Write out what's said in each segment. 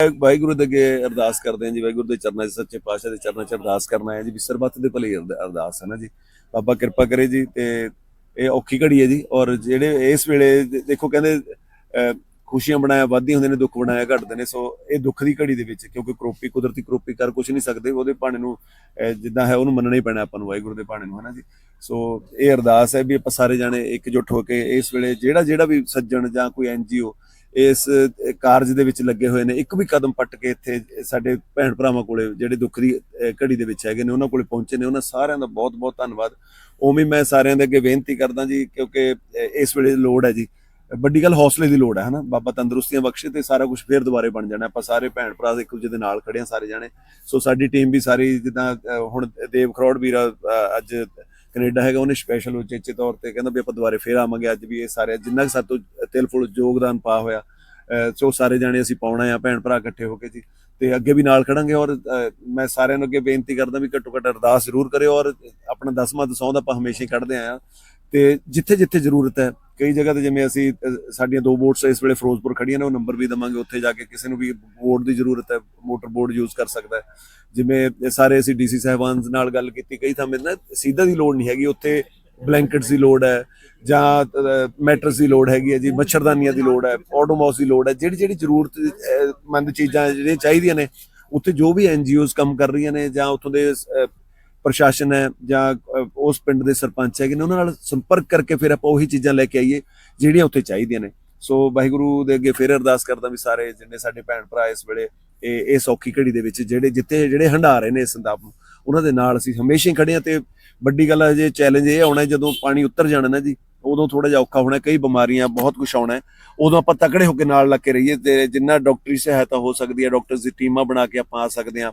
ਵਾਹਿਗੁਰੂ ਦੇ ਅੱਗੇ ਅਰਦਾਸ ਕਰਦੇ ਹਾਂ ਜੀ ਵਾਹਿਗੁਰੂ ਦੇ ਚਰਨਾਂ 'ਚ ਸੱਚੇ ਪਾਤਸ਼ਾਹ ਦੇ ਚਰਨਾਂ 'ਚ ਅਰਦਾਸ ਕਰਨਾ ਹੈ ਜੀ ਵੀ ਸਰਬੱਤ ਦੇ ਭਲੇ ਅਰਦਾਸ ਹੈ ਨਾ ਜੀ। ਬਾਬਾ ਕਿਰਪਾ ਕਰੇ ਜੀ ਤੇ ਇਹ ਔਖੀ ਘੜੀ ਹੈ ਜੀ ਔਰ ਜਿਹੜੇ ਇਸ ਵੇਲੇ ਦੇਖੋ ਕਹਿੰਦੇ ਖੁਸ਼ੀਆਂ ਬਣਾਇਆ ਵਾਧੀ ਹੁੰਦੇ ਨੇ ਦੁੱਖ ਬਣਾਇਆ ਘਟਦੇ ਨੇ ਸੋ ਇਹ ਦੁੱਖ ਦੀ ਘੜੀ ਦੇ ਵਿੱਚ ਕਿਉਂਕਿ ਕਰੋਪੀ ਕੁਦਰਤੀ ਕਰੋਪੀ ਕਰ ਕੁਝ ਨਹੀਂ ਸਕਦੇ ਉਹਦੇ ਭਾਣੇ ਨੂੰ ਅਹ, ਜਿੱਦਾਂ ਹੈ ਉਹਨੂੰ ਮੰਨਣਾ ਹੀ ਪੈਣਾ ਆਪਾਂ ਨੂੰ ਵਾਹਿਗੁਰੂ ਦੇ ਭਾਣੇ ਨੂੰ ਹਨਾ ਜੀ। ਸੋ ਇਹ ਅਰਦਾਸ ਹੈ ਵੀ ਆਪਾਂ ਸਾਰੇ ਜਾਣੇ ਇਕਜੁੱਟ ਹੋ ਕੇ ਇਸ ਵੇਲੇ ਜਿਹੜਾ ਜਿਹੜਾ ਵੀ ਸੱਜਣ ਜਾਂ ਕੋਈ ਐਨਜੀਓ ਇਸ ਕਾਰਜ ਦੇ ਵਿੱਚ ਲੱਗੇ ਹੋਏ ਨੇ। ਇੱਕ ਵੀ ਕਦਮ ਪੱਟ ਕੇ ਇੱਥੇ ਸਾਡੇ ਭੈਣ ਭਰਾਵਾਂ ਕੋਲੇ ਜਿਹੜੇ ਦੁੱਖ ਦੀ ਘੜੀ ਦੇ ਵਿੱਚ ਹੈਗੇ ਨੇ, ਉਹਨਾਂ ਕੋਲੇ ਪਹੁੰਚੇ ਨੇ। ਉਹਨਾਂ ਸਾਰਿਆਂ ਦਾ ਬਹੁਤ ਬਹੁਤ ਧੰਨਵਾਦ। ਉਵੇਂ ਮੈਂ ਸਾਰਿਆਂ ਦੇ ਅੱਗੇ ਬੇਨਤੀ ਕਰਦਾ ਜੀ, ਕਿਉਂਕਿ ਇਸ ਵੇਲੇ ਲੋੜ ਹੈ ਜੀ। ਵੱਡੀ ਗੱਲ ਹੌਸਲੇ ਦੀ ਲੋੜ ਹੈ, ਹਨਾ? ਬਾਬਾ ਤੰਦਰੁਸਤੀਆਂ ਬਖਸ਼ੇ ਤੇ ਸਾਰਾ ਕੁਝ ਫੇਰ ਦੁਬਾਰੇ ਬਣ ਜਾਣਾ। ਆਪਾਂ ਸਾਰੇ ਭੈਣ ਭਰਾ ਇੱਕ ਦੂਜੇ ਦੇ ਨਾਲ ਖੜੇ ਆ ਸਾਰੇ ਜਾਣੇ। ਸੋ ਸਾਡੀ ਟੀਮ ਵੀ ਸਾਰੀ ਜਿੱਦਾਂ ਹੁਣ ਦੇਵ ਖਰੋੜ ਵੀਰਾ ਅੱਜ ਕੈਨੇਡਾ ਹੈਗਾ ਉਹਨੇ ਸਪੈਸ਼ਲ ਉਚੇਚੇ ਤੌਰ ਤੇ ਕਹਿੰਦਾ ਵੀ ਆਪਾਂ ਦੁਬਾਰੇ ਫੇਰ ਆਵਾਂਗੇ ਅੱਜ ਵੀ ਇਹ ਸਾਰੇ ਜਿੰਨਾ ਕੁ ਸਾਤੋਂ ਤਿਲ ਫੁੱਲ ਯੋਗਦਾਨ ਪਾ ਹੋਇਆ ਅਹ, ਸੋ ਸਾਰੇ ਜਾਣੇ ਅਸੀਂ ਪਾਉਣਾ ਆ ਭੈਣ ਭਰਾ ਇਕੱਠੇ ਹੋ ਕੇ ਜੀ ਤੇ ਅੱਗੇ ਵੀ ਨਾਲ ਖੜਾਂਗੇ ਔਰ ਮੈਂ ਸਾਰਿਆਂ ਨੂੰ ਅੱਗੇ ਬੇਨਤੀ ਕਰਦਾ ਵੀ ਘੱਟੋ ਘੱਟ ਅਰਦਾਸ ਜ਼ਰੂਰ ਕਰਿਓ ਔਰ ਆਪਣਾ ਦਸਵਾਂ ਦਸੌਂ ਦਾ ਆਪਾਂ ਹਮੇਸ਼ਾ ਹੀ ਕੱਢਦੇ ਆਏ ਆ ਤੇ ਜਿੱਥੇ ਜਿੱਥੇ ਜ਼ਰੂਰਤ ਹੈ ਕਈ ਜਗ੍ਹਾ ਤੇ ਜਿਵੇਂ ਅਸੀਂ ਸਾਡੀਆਂ ਦੋ ਬੋਟਸ ਇਸ ਵੇਲੇ ਫਿਰੋਜ਼ਪੁਰ ਖੜੀਆਂ ਨੇ, ਉਹ ਨੰਬਰ ਵੀ ਦਵਾਂਗੇ, ਉੱਥੇ ਜਾ ਕੇ ਕਿਸੇ ਨੂੰ ਵੀ ਬੋਰਡ ਦੀ ਜ਼ਰੂਰਤ ਹੈ, ਮੋਟਰ ਬੋਰਡ ਯੂਜ਼ ਕਰ ਸਕਦਾ ਹੈ। ਜਿਵੇਂ ਸਾਰੇ ਅਸੀਂ ਡੀਸੀ ਸਾਹਿਬਾਨ ਨਾਲ ਗੱਲ ਕੀਤੀ ਕਈ ਥਾਂ ਨਾ ਸਿੱਧਾ ਦੀ ਲੋੜ ਨਹੀਂ ਹੈਗੀ, ਉੱਥੇ ਬਲੈਂਕਟਸ ਦੀ ਲੋੜ ਹੈ ਜਾਂ ਮੈਟਰਸ ਦੀ ਲੋੜ ਹੈਗੀ ਹੈ ਜੀ, ਮੱਛਰਦਾਨੀਆਂ ਦੀ ਲੋੜ ਹੈ ਆਟੋਮੋਸ ਦੀ ਲੋੜ ਹੈ, ਜਿਹੜੀ ਜਿਹੜੀ ਜ਼ਰੂਰਤਮੰਦ ਚੀਜ਼ਾਂ ਜਿਹੜੀਆਂ ਚਾਹੀਦੀਆਂ ਨੇ, ਉੱਥੇ ਜੋ ਵੀ ਐਨਜੀਓਜ਼ ਕੰਮ ਕਰ ਰਹੀਆਂ ਨੇ ਜਾਂ ਉੱਥੋਂ ਦੇ ਪ੍ਰਸ਼ਾਸਨ ਹੈ ਜਾਂ ਉਸ ਪਿੰਡ ਦੇ ਸਰਪੰਚ ਹੈਗੇ ਨੇ, ਉਹਨਾਂ ਨਾਲ ਸੰਪਰਕ ਕਰਕੇ ਫਿਰ ਆਪਾਂ ਉਹੀ ਚੀਜ਼ਾਂ ਲੈ ਕੇ ਆਈਏ ਜਿਹੜੀਆਂ ਉੱਥੇ ਚਾਹੀਦੀਆਂ ਨੇ। ਸੋ ਵਾਹਿਗੁਰੂ ਦੇ ਅੱਗੇ ਫਿਰ ਅਰਦਾਸ ਕਰਦਾ ਵੀ ਸਾਰੇ ਜਿੰਨੇ ਸਾਡੇ ਭੈਣ ਭਰਾ ਇਸ ਵੇਲੇ ਇਹ ਇਹ ਸੌਖੀ ਘੜੀ ਦੇ ਵਿੱਚ ਜਿਹੜੇ ਜਿੱਥੇ ਜਿਹੜੇ ਹੰਡਾ ਰਹੇ ਨੇ ਇਸ ਸੰਤਾਪ ਨੂੰ, ਉਹਨਾਂ ਦੇ ਨਾਲ ਅਸੀਂ ਹਮੇਸ਼ਾ ਹੀ ਖੜੇ ਆ ਤੇ ਵੱਡੀ ਗੱਲ ਹੈ ਜੇ ਚੈਲੰਜ ਇਹ ਆਉਣਾ ਜਦੋਂ ਪਾਣੀ ਉੱਤਰ ਜਾਣਾ ਨਾ ਜੀ, ਉਦੋਂ ਥੋੜਾ ਜਿਹਾ ਔਖਾ ਹੋਣਾ, ਕਈ ਬਿਮਾਰੀਆਂ, ਬਹੁਤ ਕੁਝ ਆਉਣਾ ਉਦੋਂ ਆਪਾਂ ਤਕੜੇ ਹੋ ਕੇ ਨਾਲ ਲੱਗ ਕੇ ਰਹੀਏ ਤੇ ਜਿੰਨਾ ਡਾਕਟਰੀ ਸਹਾਇਤਾ ਹੋ ਸਕਦੀ ਹੈ, ਡਾਕਟਰਸ ਦੀ ਟੀਮਾਂ ਬਣਾ ਕੇ ਆਪਾਂ ਆ ਸਕਦੇ ਹਾਂ।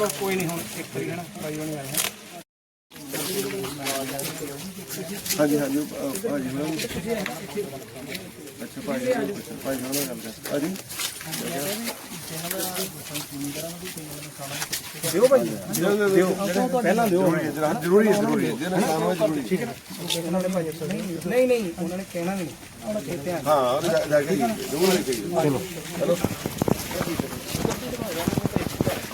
ਚਲੋ ਕੋਈ ਨਹੀਂ ਹੁਣ ਇੱਕ ਤਰੀਕ ਨਾ ਭਾਈ ਬਣੇ ਆਏ ਹਾਂ ਹਾਂਜੀ ਹਾਂਜੀ ਭਾਜੀ ਨਾਲ ਅੱਛਾ ਭਾਜੀ ਭਾਜੀ ਨਾਲ ਗੱਲ ਕਰ। ਭਾਜੀ? ਦਿਓ ਭਾਈ। ਦਿਓ ਪਹਿਲਾਂ ਦਿਓ। ਜ਼ਰੂਰੀ ਹੈ ਜ਼ਰੂਰੀ ਹੈ ਜਿਹਨਾਂ ਨਾਮ ਹੈ ਜ਼ਰੂਰੀ ਠੀਕ ਹੈ। ਉਹਨਾਂ ਨੇ ਭਾਈ ਨਹੀਂ ਨਹੀਂ ਉਹਨਾਂ ਨੇ ਕਹਿਣਾ ਵੀ ਨਹੀਂ। ਉਹਨਾਂ ਨੇ ਧਿਆਨ। ਹਾਂ ਜਾ- ਜਾ ਕੇ ਜ਼ਰੂਰ ਲੈ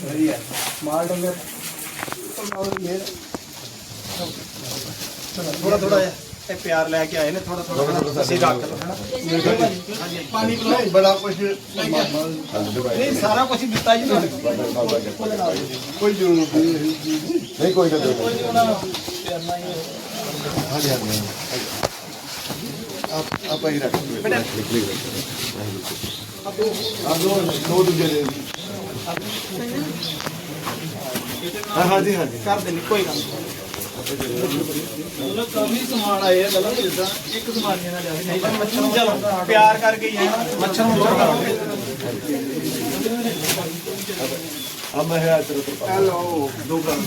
ਤਾਂ ਵਧੀਆ ਮਾਲ ਡੰਗਰ ਔਰ ਇਹ ਥੋੜਾ ਥੋੜਾ ਜਿਹਾ ਇਹ ਪਿਆਰ ਲੈ ਕੇ ਆਏ ਨੇ ਥੋੜਾ ਥੋੜਾ ਤੁਸੀਂ ਰੱਖ ਲਓ ਹਨਾ ਪਾਣੀ ਪਿਲਾਓ ਬੜਾ ਕੁਝ ਨਹੀਂ ਸਾਰਾ ਕੁਝ ਦਿੱਤਾ ਜੀ ਤੁਹਾਨੂੰ ਕੋਈ ਜ਼ਰੂਰਤ ਨਹੀਂ ਨਹੀਂ ਕੋਈ ਗੱਲ ਕੋਈ ਨਹੀਂ ਉਹਨਾਂ ਪਿਆਰ ਨਾਲ ਹੀ ਹਾਂਜੀ ਹੀ ਆ ਹਾਂਜੀ। ਕਰ ਦੇਣੀ ਕੋਈ ਗੱਲ ਨਹੀਂ। ਉਹਨਾਂ ਕਾਫੀ ਸਮਾਨ ਆਏ ਆ ਗੱਲਾਂ ਜਿੱਦਾਂ ਇੱਕ ਸਮਾਨ ਨਹੀਂ ਨਾ ਜਾਵੇ ਨਹੀਂ ਤਾਂ ਮੱਛਰ ਨੂੰ ਚਲੋ ਪਿਆਰ ਕਰਕੇ ਹੀ ਹੈ ਨਾ ਮੱਛਰ ਨੂੰ ਦੂਰ ਕਰਾਂਗੇ ਆ ਮੈਂ ਹੈ ਤੇਰੇ ਤੋਂ ਹੈਲੋ ਦੋ ਗੱਲ।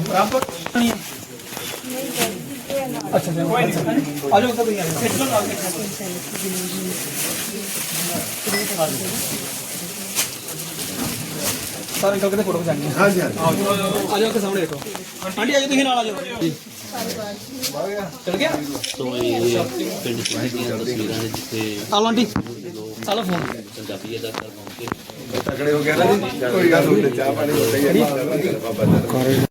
ਬਰਾਬਰ ਨਹੀਂ। ਅੱਛਾ ਜੀ ਕੋਈ ਨਹੀਂ। ਆ ਜਾਓ ਆ ਜਾਓ ਇੱਧਰ ਨਾਲ ਸਾਰੇ ਅੰਕਲ ਕਿਤੇ ਫੋਟੋ ਖਿਚਾਣੀ ਹੈ ਹਾਂਜੀ ਹਾਂਜੀ। ਆ ਜਾਓ ਕਿ ਸਾਹਮਣੇ ਦੇਖੋ। ਆਂਟੀ ਆ ਜਾਓ ਤੁਸੀਂ ਨਾਲ ਆ ਜਾਓ। ਚਲ ਗਿਆ? ਤੋਂ ਇਹ ਪਿੰਡ ਦੀਆਂ ਤਸਵੀਰਾਂ ਨੇ ਜਿੱਥੇ hello aunty. Hello phone. Punjabi ਅਦਾ ਕਰ ਕੇ ਤਕੜੇ ਹੋ ਗਿਆ ਨਾ ਜੀ। ਕੋਈ ਗੱਲ ਨਹੀਂ ਚਾਹ ਪਾਣੀ ਹੋ ਗਈ ਹੈ ਬਾਬਾ ਜੀ